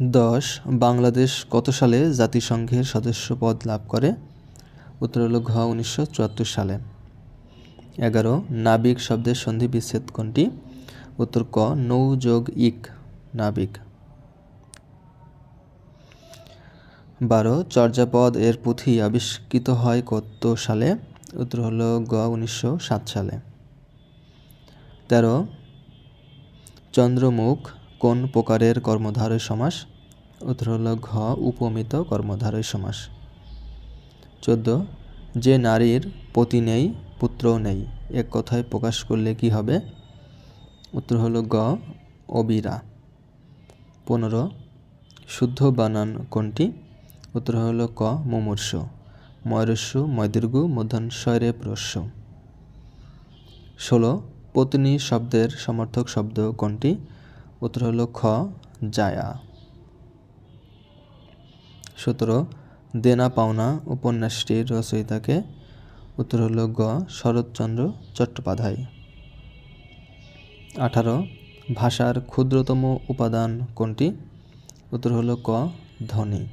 দশ, বাংলাদেশ কত সালে জাতিসংঘের সদস্য পদ লাভ করে? উত্তর হল ঘ, উনিশশো চুয়াত্তর সালে। এগারো, নাবিক শব্দের সন্ধি বিচ্ছেদ কোনটি? উত্তর ক, নৌ যোগ ইক, নাবিক। বারো, চর্যাপদ এর পুঁথি আবিষ্কৃত হয় কত সালে? উত্তর হল গ উনিশশো সাত সালে। তেরো, চন্দ্রমুখ কোন প্রকারের কর্মধারয় সমাস? উত্তর হলো ঘ, উপমিত কর্মধারয় সমাস। চোদ্দ, যে নারীর পতি নেই, পুত্রও নেই, এক কথায় প্রকাশ করলে কি হবে? উত্তর হলো গ, অবিরা। পনেরো, শুদ্ধ বানান কোনটি? উত্তর হলো ক, মুমূর্ষ। ময়রস্য ময়দীর্ঘ মধ্যাংশয়রে প্রস্য। ষোলো, পত্নী শব্দের সমর্থক শব্দ কোনটি? উত্তর হলো খ, জায়া। সতেরো, দেনা পাওনা উপন্যাসটির রচয়িতাকে। উত্তর হলো গ, শরৎচন্দ্র চট্টোপাধ্যায়। আঠারো, ভাষার ক্ষুদ্রতম উপাদান কোনটি? উত্তর হলো ক, ধ্বনি।